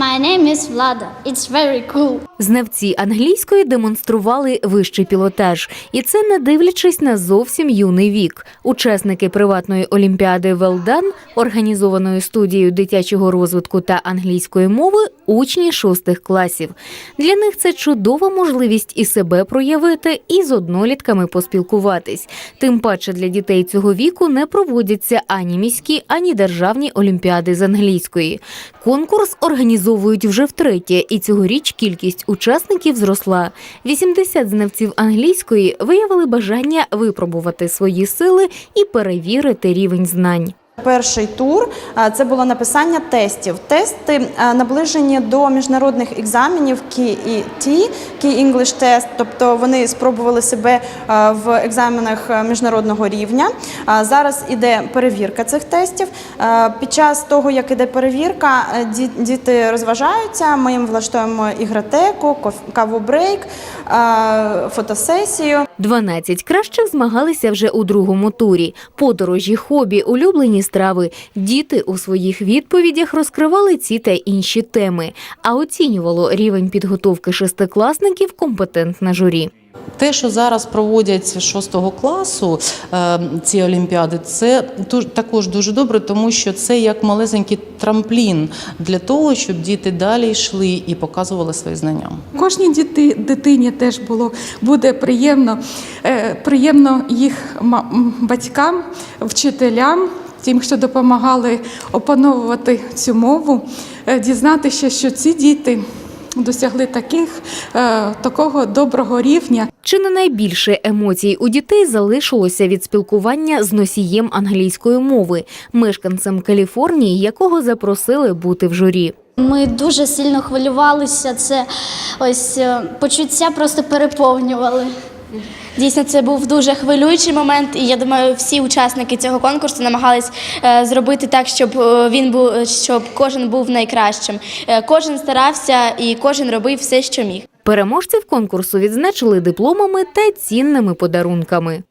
My name is Vlada. It's very cool. Знавці англійської демонстрували вищий пілотаж, і це не дивлячись на зовсім юний вік. Учасники приватної олімпіади Велдан, організованої студією дитячого розвитку та англійської мови, учні шостих класів. Для них це чудова можливість і себе проявити, і з однолітками поспілкуватись. Тим паче для дітей цього віку не проводяться ані міські, ані державні олімпіади з англійської. Конкурс організовують вже втретє, і цьогоріч кількість учасників зросла. 80 знавців англійської виявили бажання випробувати свої сили і перевірити рівень знань. Перший тур це було написання тестів. Тести наближені до міжнародних екзаменів KET, Key English Test, тобто вони спробували себе в екзаменах міжнародного рівня. Зараз іде перевірка цих тестів. Під час того, як іде перевірка, ді- діти розважаються. Ми їм влаштуємо ігротеку, коф- каву-брейк, фотосесію. 12 кращих змагалися вже у другому турі. Подорожі, хобі, улюблені страви. Діти у своїх відповідях розкривали ці та інші теми, а оцінювало рівень підготовки шестикласників компетентне журі. Те, що зараз проводять з шостого класу е, ці олімпіади, це також дуже добре, тому що це як малесенький трамплін для того, щоб діти далі йшли і показували свої знання. Кожній діти, дитині теж було буде приємно, е, приємно їх батькам, вчителям, тим, що допомагали опановувати цю мову, е, дізнатися, що ці діти досягли таких, е, такого доброго рівня. Чи не найбільше емоцій у дітей залишилося від спілкування з носієм англійської мови, мешканцем Каліфорнії, якого запросили бути в журі. Ми дуже сильно хвилювалися. Це ось е, почуття просто переповнювали. Дійсно, це був дуже хвилюючий момент, і я думаю, всі учасники цього конкурсу намагались е, зробити так, щоб е, він був, щоб кожен був найкращим. Е, кожен старався і кожен робив все, що міг. Переможців конкурсу відзначили дипломами та цінними подарунками.